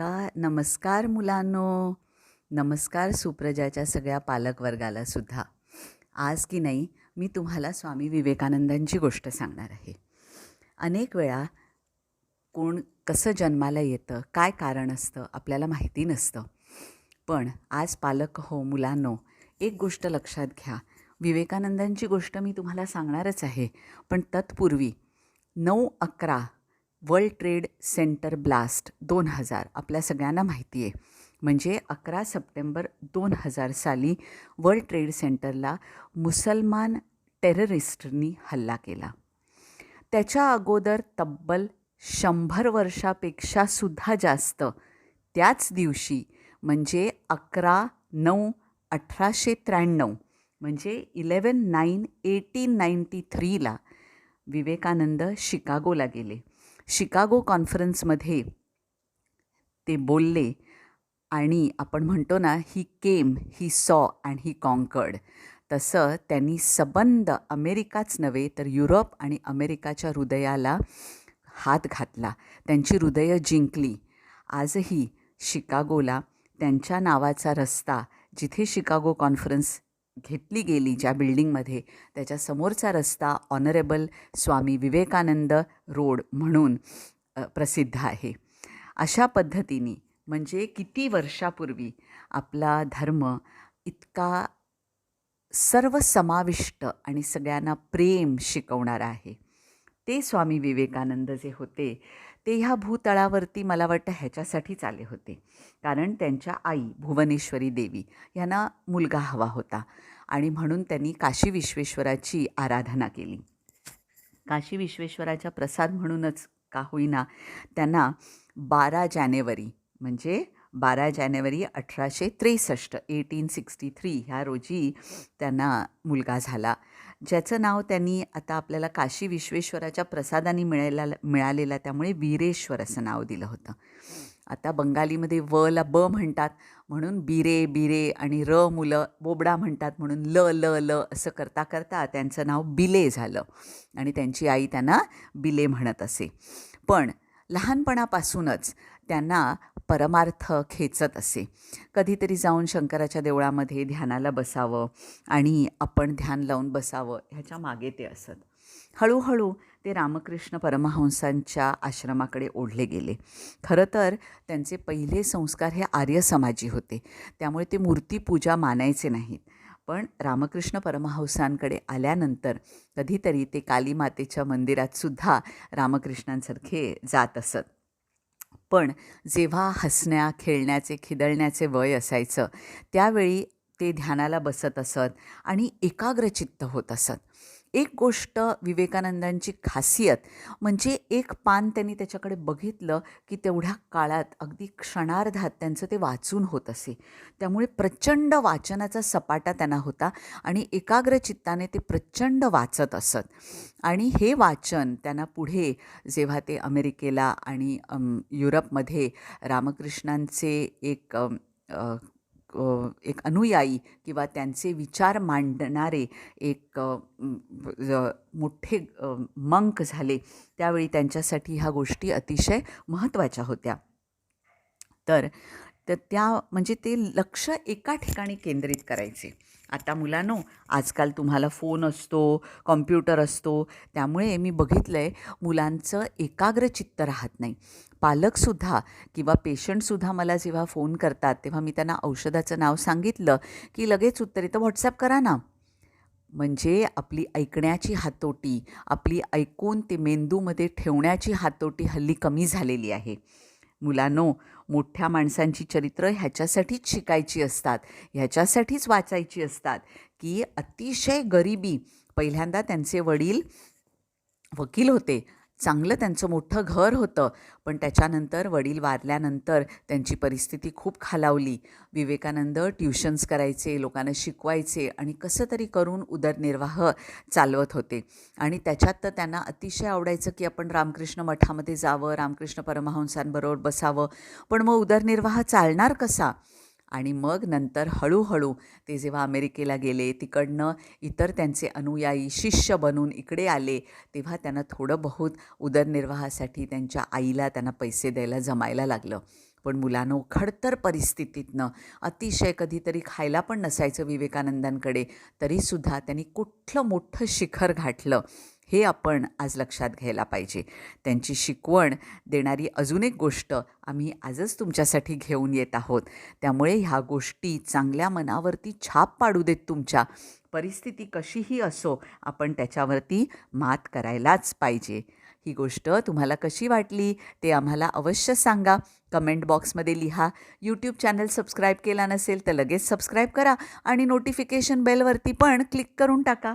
नमस्कार नमस्कार मुलांनो. नमस्कार सुप्रजाच्या सगळ्या पालकवर्गाला सुद्धा. आज की नाही मी तुम्हाला स्वामी विवेकानंदांची गोष्ट सांगणार आहे. अनेक वेळा कोण कसं जन्माला येतं काय कारण असतं आपल्याला माहिती नसतं. पण आज पालक हो मुलांनो एक गोष्ट लक्षात घ्या. विवेकानंदांची गोष्ट मी तुम्हाला सांगणारच आहे. पण तत्पूर्वी नऊ अकरा वर्ल्ड ट्रेड सेंटर ब्लास्ट दोन हजार. आपल्या सगळ्यांना माहिती आहे. म्हणजे अकरा सप्टेंबर दोन हजार साली वर्ल्ड ट्रेड सेंटरला मुसलमान टेररिस्टनी हल्ला केला. त्याच्या अगोदर तब्बल शंभर वर्षापेक्षा सुद्धा जास्त त्याच दिवशी म्हणजे अकरा नऊ अठराशे त्र्याण्णव म्हणजे इलेवन नाईन एटीन नाईंटी थ्रीला विवेकानंद शिकागोला गेले. शिकागो कॉन्फरन्समध्ये. ते बोलले आणि आपण म्हणतो ना ही केम he saw and he conquered. तसं त्यांनी सबंध अमेरिकाच नव्हे तर युरोप आणि अमेरिकाच्या हृदयाला हात घातला. त्यांची हृदयं जिंकली. आजही शिकागोला त्यांच्या नावाचा रस्ता जिथे शिकागो कॉन्फरन्स घेतली गेली ज्या बिल्डिंगमध्ये. त्याच्या समोरचा रस्ता ऑनरेबल स्वामी विवेकानंद रोड म्हणून प्रसिद्ध आहे. अशा पद्धतीने म्हणजे किती वर्षापूर्वी आपला धर्म इतका सर्वसमाविष्ट आणि सगळ्यांना प्रेम शिकवणारा आहे. ते स्वामी विवेकानंद जे होते ते ह्या भूतळावरती मला वाटतं ह्याच्यासाठीच आले होते. कारण त्यांच्या आई भुवनेश्वरी देवी यांना मुलगा हवा होता. आणि म्हणून त्यांनी काशी विश्वेश्वराची आराधना केली. काशी विश्वेश्वराचा प्रसाद म्हणूनच का होईना त्यांना बारा जानेवारी म्हणजे बारा जानेवारी अठराशे त्रेसष्ट एटीन सिक्स्टी थ्री ह्या रोजी त्यांना मुलगा झाला. ज्याचं नाव त्यांनी आता आपल्याला काशी विश्वेश्वराच्या प्रसादाने मिळायला मिळालेला त्यामुळे वीरेश्वर असं नाव दिलं होतं. आता बंगालीमध्ये व ला ब म्हणतात. म्हणून बिरे बिरे आणि र मुलं बोबडा म्हणतात. म्हणून ल ल ल असं करता करता त्यांचं नाव बिले झालं. आणि त्यांची आई त्यांना बिले म्हणत असे. पण लहानपणापासूनच त्यांना परमार्थ खेचत असे. कधीतरी जाऊन शंकराच्या देवळामध्ये ध्यानाला बसावं आणि आपण ध्यान लावून बसावं ह्याच्या मागे ते असत. हळूहळू ते रामकृष्ण परमहंसांच्या आश्रमाकडे ओढले गेले. खरं तर त्यांचे पहिले संस्कार हे आर्य समाजी होते. त्यामुळे ते मूर्तीपूजा मानायचे नाहीत. पण रामकृष्ण परमहंसांकडे आल्यानंतर कधीतरी ते कालीमातेच्या मंदिरात सुद्धा रामकृष्णांसारखे जात असत. पण जेव्हा हसण्या खेळण्याचे खिदळण्याचे वय असायचं त्यावेळी ते ध्यानाला बसत असत आणि एकाग्रचित्त होत असत. एक गोष्ट विवेकानंदांची खासियत म्हणजे एक पान त्यांनी त्याच्याकडे बघितलं की तेवढ्या काळात अगदी क्षणार्धात त्यांचं ते वाचून होत असे. त्यामुळे प्रचंड वाचनाचा सपाटा त्यांना होता आणि एकाग्रचित्ताने ते प्रचंड वाचत असत. आणि हे वाचन त्यांना पुढे जेव्हा ते अमेरिकेला आणि युरोपमध्ये रामकृष्णांचे एक एक अनुयायी किंवा त्यांचे विचार मांडणारे एक मोठे मंक झाले त्यावेळी त्यांच्यासाठी ह्या गोष्टी अतिशय महत्त्वाच्या होत्या. तर तर त्या म्हणजे ते लक्ष एका ठिकाणी केंद्रित करायचे. आता मुलांनो आजकाल तुम्हाला फोन असतो कॉम्प्युटर असतो त्यामुळे मी बघितलं आहे मुलांचं एकाग्रचित्त राहत नाही. पालकसुद्धा किंवा पेशंटसुद्धा मला जेव्हा फोन करतात तेव्हा मी त्यांना औषधाचं नाव सांगितलं की लगेच उत्तर येतं व्हॉट्सॲप करा ना. म्हणजे आपली ऐकण्याची हातोटी आपली ऐकून ते मेंदूमध्ये ठेवण्याची हातोटी हल्ली कमी झालेली आहे. मुलांनो मोठ्या माणसांची चरित्र ह्याच्यासाठीच शिकायची असतात ह्याच्यासाठीच वाचायची असतात की अतिशय गरिबी. पहिल्यांदा त्यांचे वडील वकील होते चांगलं त्यांचं मोठं घर होतं. पण त्याच्यानंतर वडील वारल्यानंतर त्यांची परिस्थिती खूप खालावली. विवेकानंद ट्युशन्स करायचे लोकांना शिकवायचे आणि कसं तरी करून उदरनिर्वाह चालवत होते. आणि त्याच्यात तर त्यांना अतिशय आवडायचं की आपण रामकृष्ण मठामध्ये जावं रामकृष्ण परमहंसांबरोबर बसावं. पण मग उदरनिर्वाह चालणार कसा? आणि मग नंतर हळूहळू ते जेव्हा अमेरिकेला गेले तिकडनं इतर त्यांचे अनुयायी शिष्य बनून इकडे आले तेव्हा त्यांना थोडं बहुत उदरनिर्वाहासाठी त्यांच्या आईला त्यांना पैसे द्यायला जमायला लागलं. पण मुलानं खडतर परिस्थितीतनं अतिशय कधीतरी खायला पण नसायचं विवेकानंदांकडे तरीसुद्धा त्यांनी कुठलं मोठं शिखर गाठलं. हे आपण आज लक्षात घ्यायला पाहिजे. त्यांची शिकवण देणारी अजून एक गोष्ट आम्ही आजच तुमच्यासाठी घेऊन येत आहोत. त्यामुळे ह्या गोष्टी चांगल्या मनावरती छाप पाडू देत तुमच्या. परिस्थिती कशीही असो आपण त्याच्यावरती मात करायलाच पाहिजे. ही गोष्ट तुम्हाला कशी वाटली ते आम्हाला अवश्य सांगा. कमेंट बॉक्समध्ये लिहा. यूट्यूब चॅनल सबस्क्राईब केला नसेल तर लगेच सबस्क्राईब करा आणि नोटिफिकेशन बेलवरती पण क्लिक करून टाका.